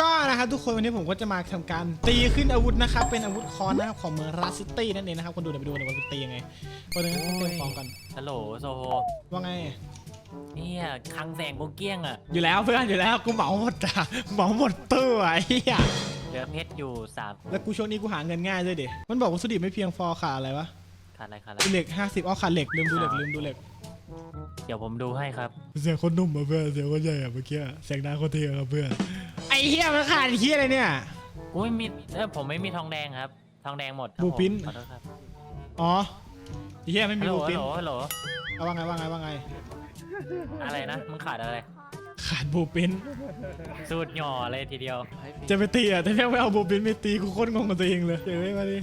ก็นะครับทุกคนวันนี้ผมก็จะมาทำการตีขึ้นอาวุธนะครับ เป็นอาวุธคอนนะครับของเมืองราซิตี้นั่นเองนะครับคนดูเดี๋ยวไปดูกันว่าเป็นตียังไงคนหนึงต้องเตรียมของก่อนฮัลโหลโซโฮว่าไงเนี่ยคลังแสงกูเกี้ยงอะอยู่แล้วเพื่อนอยู่แล้วกูเหมาหมดอะเหมาหมดตู้อะไอ้เหี้ยเหลือเพชรอยู่สามแล้วกูช่วงนี้กูหาเงินง่ายด้วยดิมันบอกวัสดุดิบไม่เพียงพอขาดอะไรวะขาดอะไรขาดอะไรเหล็ก50อ๋อขาดเหล็กลืมดูเหล็กลืมดูเหล็กเดี๋ยวผมดูให้ครับเสียงคนหนุ่มมาเพื่อนเสียงคนใหญ่อะเมื่อกี้เสียงดังคนเทียครับเพื่อนไอ้ เหี้ยมันขาดไอ้เหี้ยอะไรเนี่ยกูไม่มีเออผมไม่มีทองแดงครับ ทองแดงหมดครับบูปิ้นผมขอโทษครับอ๋อไอ้เหี้ยไม่มีฮัลโหลบูฮัปิ้ลนโหลฮัลโหลเอาว่าไงว่าไงว่าไง อะไรนะมึงขาดอะไร ขาดบูปิ้นสูตรหย่อเลยทีเดียวจะไปตีอะแต่แม่งไม่เอาบูปิ้นไปตีกูโคตรงงกับตัวเองเลยเดี๋ยวมาดิ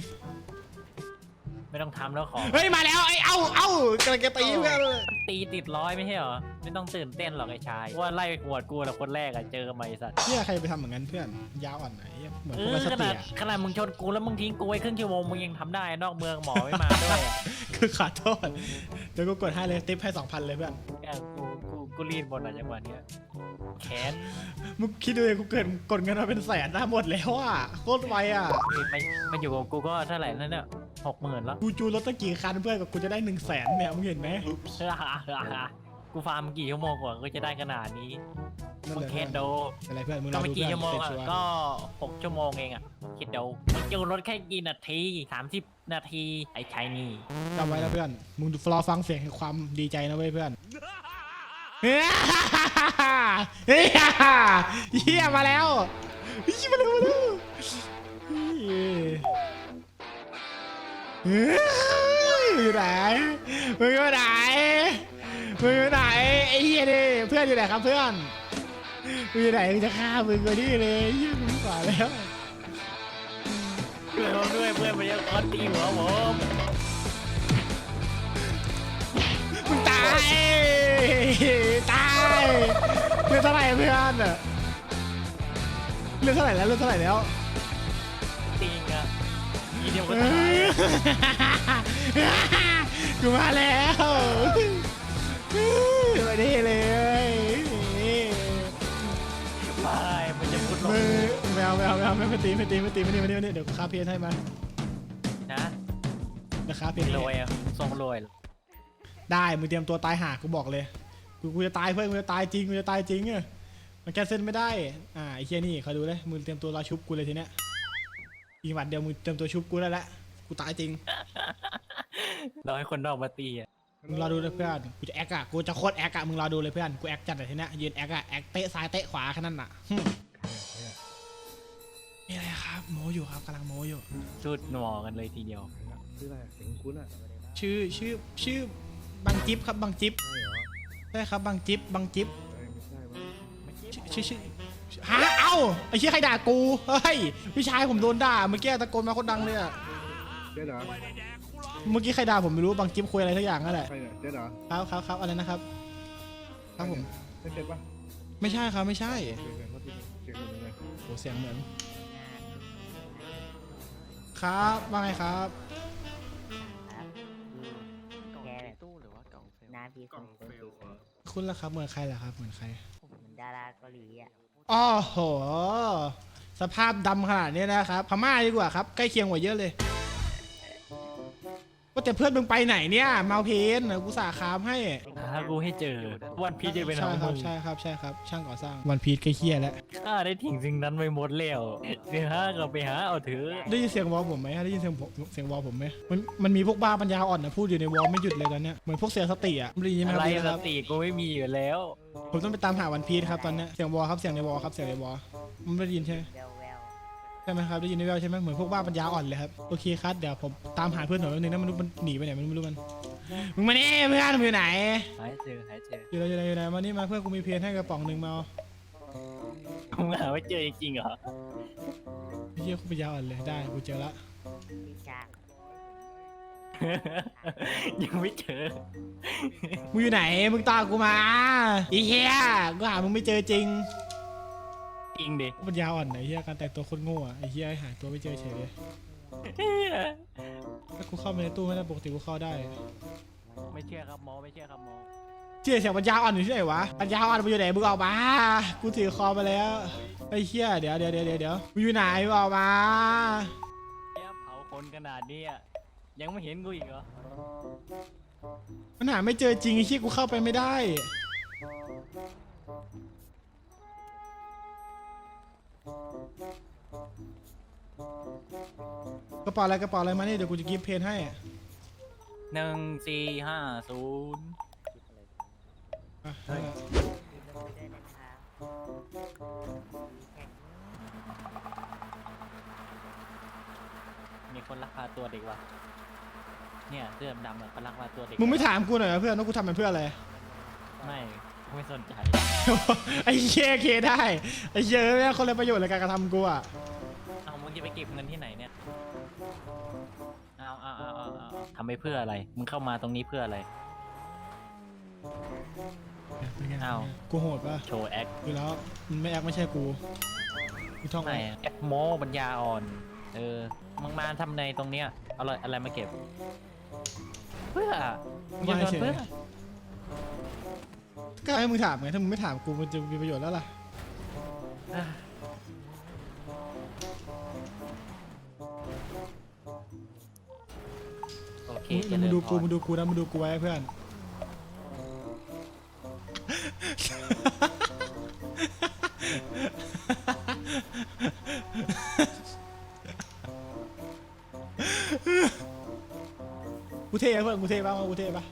ไม่ต้องทำแล้วของเฮ้ยมาแล้วไอ้เอ้าเอ้ากำลังจะตีเพื่อนเลยตีติดร้อยไม่ใช่เหรอไม่ต้องตื่นเต้นหรอกไอ้ชายว่าไล่หวดกูแต่คนแรกอะเจอมาไอ้สัตว์เหี้ยใครไปทำเหมือนกันเพื่อนยาวอ่อนไหนเหี้ยเหมือนเอพวกอมันสขตินาดอะขนาดมึงชนกูแล้วมึงทิ้งกูไว้ครึ่งชั่วโมงมึงยังทำได้นอกเมืองหมอไม่มาด้วยอะคือขอโทษเดี๋ยวกูกดให้เลยติปให้สองพันเลยเพื่อนแกกูกูกูรีดหมดอะจังหวะเนี้ยแขนมึงคิดดูเลยกูเกิดกดเงินมาเป็นแสนนะหมดแล้วอะโคตรไวอะมันมันอยู่กับกูก็เท่าไหร่นั่นเนี่ย หกหมื่นแล้วกูจูนรถตั้งกี่คันเพื่อนกับกูจะได้หนึ่งแสนเนี่ยมึงเห็นไหมกูฟาร์มกี่ชั่วโมงกว่าก็จะได้ขนาดนี้นั่นมึแหงละเคสโดอะไรเพื่อนมึงรก็อไม่ดูกี่เพื่อนชั่วโมงเสร็จอะชัวร์ก็หกชั่วโมงเองอะคิดดูมึงจูนรถแค่กี่นาทีสามสิบนาทีไอ้ชายนี่จำไว้นะเพื่อนมึงรอฟังเสียงแห่งความดีใจนะเว้ยเพื่อนเฮ้ยเฮ้ยเฮียมาแล้วเฮียมาแล้วมาแล้วเฮ้ย อยู่ไหนมึงอยู่ไหนมึงอยู่ไหนไอ้เฮียดิเพื่อนอยู่ไหนครับเพื่อนมึงอยู่ไหนมึงจะฆ่ามึงกว่านี้เลยเฮียมึงกว่าแล้วเพื่อนผมด้วยเพื่อนมันยังคอนตีหัวผมมึงตายตายเรื่องเท่าไหร่เพื่อนอะเรื่องเท่าไหร่แล้วเรื่องเท่าไหร่แล้วติงอะ ทีเดียวก็ตายกูมาแล้วมาดีเลยไปมันจะพุดลงมือแมวแมวแมวไม่ตีไม่ตีไม่ตีไม่ตีไม่ตีไม่ตีเดี๋ยวคาเพียนให้มานะเดี๋ยวคาเพียนรวยอะทรงรวยได้มึงเตรียมตัวตายหากูบอกเลยกูกูจะตายเพื่อนกูจะตายจริงกูจะตายจริงอะมันแกนเส้นไม่ได้อ่าไอ้เคียนี่เขาดูเลยมึงเตรียมตัวรอชุบกูเลยทีเนี้ย อีกหมัดเดียวมึงเตรียมตัวชุบกูได้แล้วกูตายจริงเราให้คนนอกมาตีอะมึงรอดูเลยเพื่อนกูจะแอคอะกูจะโคตรแอคอะมึงรอดูเลยเพื่อนกูแอคจัดเลยทีเนี้ยยืนแอคอะแอคเตะซ้ายเตะขวาแค่นั้นอะหึนี่อะไรครับโมอยู่ครับกำลังโมอยู่ชุดหนวกันเลยทีเดียว ชื่ออะไรเสียงคุ้นอะชื่อชื่อชื่อบังจิ๊บครับบังจิ๊บใช่เหรอใช่ครับบังจิ๊บบังจิ๊บเอ้ยไม่ใช่มั้งชื่อชื่อชื่อฮะเอ้า ไอ้เชี่ยใครด่ากูเฮ้ยพี่ชายผมโดนด่าเมื่อกี้ตะโกนมาโคตรดังเลยอะเจ๊เหรอเมื่อกี้ใครด่าผมไม่รู้บังจิ๊บคุยอะไรสักอย่างนั่นแหละใครเนี่ยเจ๊เหรอครับครับครับอะไรนะครับ ครับผมใช่เจ๊ปะไม่ใช่ครับไม่ใช่เสียงเสียงเขาที่เสียงเหมือนไงโหเสียงเหมือน ครับว่าไงครับแกตู้หรือว่ากล่องเฟลน้าพี่คนคนติดคุณล่ะครับเหมือนใครล่ะครับเหมือนใคร เหมือนดาราเกาหลีอะ อ๋อโห สภาพดำขนาดนี้นะครับ พม่าดีกว่าครับ ใกล้เคียงกว่าเยอะเลย ว่าแต่เพื่อนมึงไปไหนเนี่ยเมาเพนกูสาคามให้ถ้ากูให้เจอ วันพีจะเป็นขใช่องครัมึบงใช่ครับใช่ครับ ช่างก่อสร้างวันพีชใกล้เคียแล้ว ข้าได้ทิ้งสิ่งนั้นไปหมดแล้วเดี๋ยวห้าก็ไปหาเอาเถอะได้ยินเสียงวอลผมไหมได้ยินเสียงผมเสียงวอลผมไหมมันมันมีพวกบ้าปัญญาอ่อนนะพูดอยู่ในวอลไม่หยุดเลยตอนเนี้ยเหมือนพวกเสียสติอะไม่ได้ยินไหมคอะรับไรได้ยินสครับติกูไม่มีอยู่แล้ว ผมต้องไปตามหาวันพีชครับตอนเนี้ยเสียงวอลครับเสียงในวอลครับเสียงในวอลมันไม่ได้ยินใช่ไหมแววแวว ใช่ไหมครับได้ยินในแววใช่ไหมเหมือนพวกบ้าปัญญาอ่อนเลยครับโอเคครับเดี๋ยวผมตามหาเพื่อนหน่อยแป๊บนึงนะมันมันหนีไปไหนไม่รู้มันมึงมานี่เพื่อนมึงอยู่ไหน หายเจอหายเจออยู่ไหนอยู่ไหนอยู่ไหนมานี่มาเพื่อนกูมีเพลนให้กระป๋องหนึ่งมาเอามึงหาไม่เจอจริงๆเหรอไอ้เหี้ยกูปัญญาอ่อนเลยได้กูเจอละพี่ชางยังไม่เจอมึงอยู่ไหนมึงตามกูมาไอ้เหี้ยกูหามึงไม่เจอจริง จริงดิปัญญาอ่อนไหนเหี้ยการแต่งตัวโคนโง่อะไอ้เหี้ยหาตัวไม่เจอเฉยเลยถ้ากูเข้าไปในตู้ไม่ได้ปกติกูเข้าได้ไม่เชื่อครับหมอไม่เชื่อครับหมอเจี๊ยเสียงปัญญาอ่อนอยู่ที่ไหนวะปัญญาอ่อนมันอยู่ไหนมึงออกมา กูถือคอมาแล้วไอ้เหี้ยเดี๋ยวเดี๋ยวเดี๋ยวเดี๋ยวเดี๋ยวมึงอยู่ไหนมึงออกมาเนี่ยเผาคนขนาดนี้อะยังไม่เห็นกูอีกเหรอมันหาไม่เจอจริงไอ้เหี้ยกูเข้าไปไม่ได้ กระเป๋าอะไรกระเป๋าอะไรมานี่เดี๋ยวกูจะกิฟต์เพนให้ หนึ่งสี่ห้าศูนย์อะเฮ้ยกินนมด้วยนะครับแข่งมีคนลักพาตัวเด็กว่ะเนี่ยเสื้อดำๆอะเขาลักพาตัวเด็กมึงไม่ถามกูหน่อยเหรอเพื่อนว่ากูทำมันเพื่ออะไร ไม่กูไม่สนใจ ไอ้เหี้ยเคได้ไอ้เหี้ยแม่งคนละประโยชน์ในการกระทำกูอะเอามึงจะ ไปเก็บเงินที่ไหนเนี่ยเอาเอาเอาเอาเอาทำไปเพื่ออะไร มึงเข้ามาตรงนี้เพื่ออะไรอ้าว กูโหดปะโชว์แอคอยู่แล้วมันไม่แอคไม่ใช่กูกูท่องไม่แอคโมปัญญาอ่อน เออ มึงมาทำในตรงเนี้ยเอาอะไรอะไรมาเก็บ เพื่อมึงจะโดนเพื่อ ก็ให้มึงถามไงถ้ามึงไม่ถามกูมันจะมีประโยชน์แล้วล่ะโอ เคมึงเจมึริงญดูพกูรมึงดูกูนะมึงดูกูไว้เพื่อน กูเท่อะเพื่อนกูเท่ปะกูเท่ปะ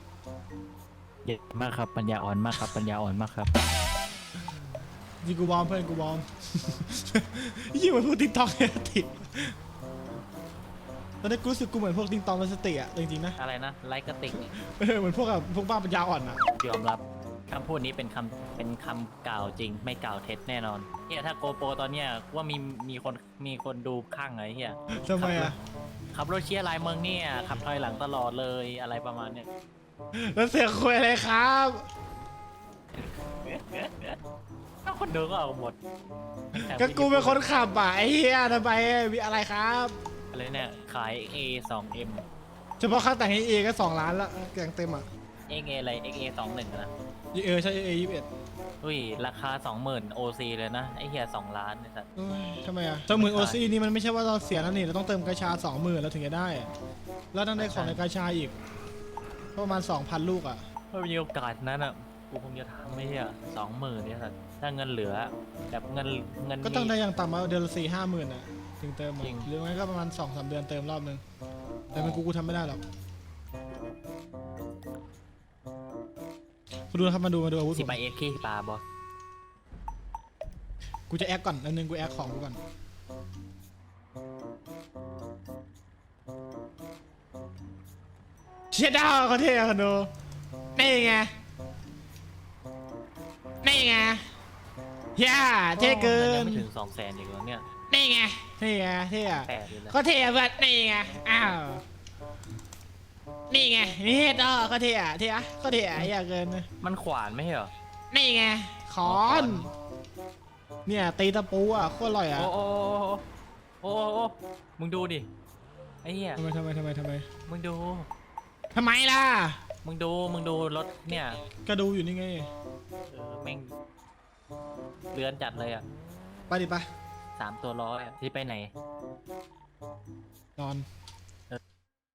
เยอะมากครับปัญญาอ่อนมากครับปัญญาอ่อนมากครับจริงกูบอมเพื่อนกูบอมยิ่งเหมือนพวกติ๊กต็อกเนี่ยติด ตอนนี้กูรู้สึกกูเหมือนพวกติ๊กต็อกและสติอะจริงๆนะอะไรนะไลค์กระติกเออเหมือนพวกแบบพวกบ้าปัญญาอ่อนอะยอมรับคำพูดนี้เป็นคำเป็นคำกล่าวจริง ไม่กล่าวเท็จแน่นอนเนี่ยถ้าโกโปรตอนเนี้ยกูว่ามีมีคนมีคนดูข้างไอ้เหี้ยทำไมอะขับรถเชียร์ลายเมืองเนี่ยขับถอยหลังตลอดเลยอะไรประมาณเนี้ยแล้วเสียงคุยอะไรครับถ้าคนดูก็เอาหมดก็กูเป็นคนขับอะไอ้เหี้ยทำไมมีอะไรครับ อะไรเนี่ย ขาย A 2 M เฉพาะค่าแต่งเอก็สองล้านละแต่งเต็มอะ XA อะไร XA 2 1นะเออใช่เอยี่สิบเอ็ดอุ้ย ราคา 20,000 OC เลยนะ ไอ้เหี้ย2ล้านไอ้สัตว์ทำไมอะสองหมื่นโอซีนี่มันไม่ใช่ว่าเราเสียแล้วนี่ เราต้องเติมกระชาสองหมื่นเราถึงจะได้ แล้วต้องได้ของในกระชาอีก ประมาณสองพันลูกอะ ถ้ามีโอกาสนั้นอะ กูคงจะทำไม่เหี้ยสองหมื่นเนี่ยสัตว์ถ้าเงินเหลือแบบเงินเงินก็ต้องมีได้อย่างต่ำมาเดือนละสี่ห้าหมื่นอะ ถึงเติมอะจริง หรือไม่ก็ประมาณสองสามเดือนเติมรอบนึง แต่เป็นกูกูทำไม่ได้หรอกมาดูนะครับมาดูมาดูอาวุธสิผมบไปเอ็กขี้ปลาบอสกูจะแอคก่อนอันนึงกูแอคของกูก่อน เชียดาวเขาเท่อะคอนโดนี่ไง นี่ไงเฮียเท่เกิยันงไม่ถึงสองแสนอีกเหรอเนี่ย นี่ไง เท่ไงเท่อะแปดเลยนะก็เท่อะเพื่อนนี่ไงอ้าวนี่ไงนี่เท่อะก็เท่อะเท่อะก็เท่อะอย่าเกินนะมันขวานไม่ใช่เหรอ นี่ไงขอน เนี่ยตีตะปูอะโคตรอร่อยอะโอ้โอ้โอ้โอ้โอ้มึงดูดิ ไอ้เหี้ย ทำไมทำไมทำไมทำไมมึงดู ทำไมล่ะมึงดู มึงดูรถเนี่ยก็ดูอยู่นี่ไงเออแม่งเลือนจัดเลยอะ ไปดิไป สามตัวร้อยอะที่ไปไหนนอน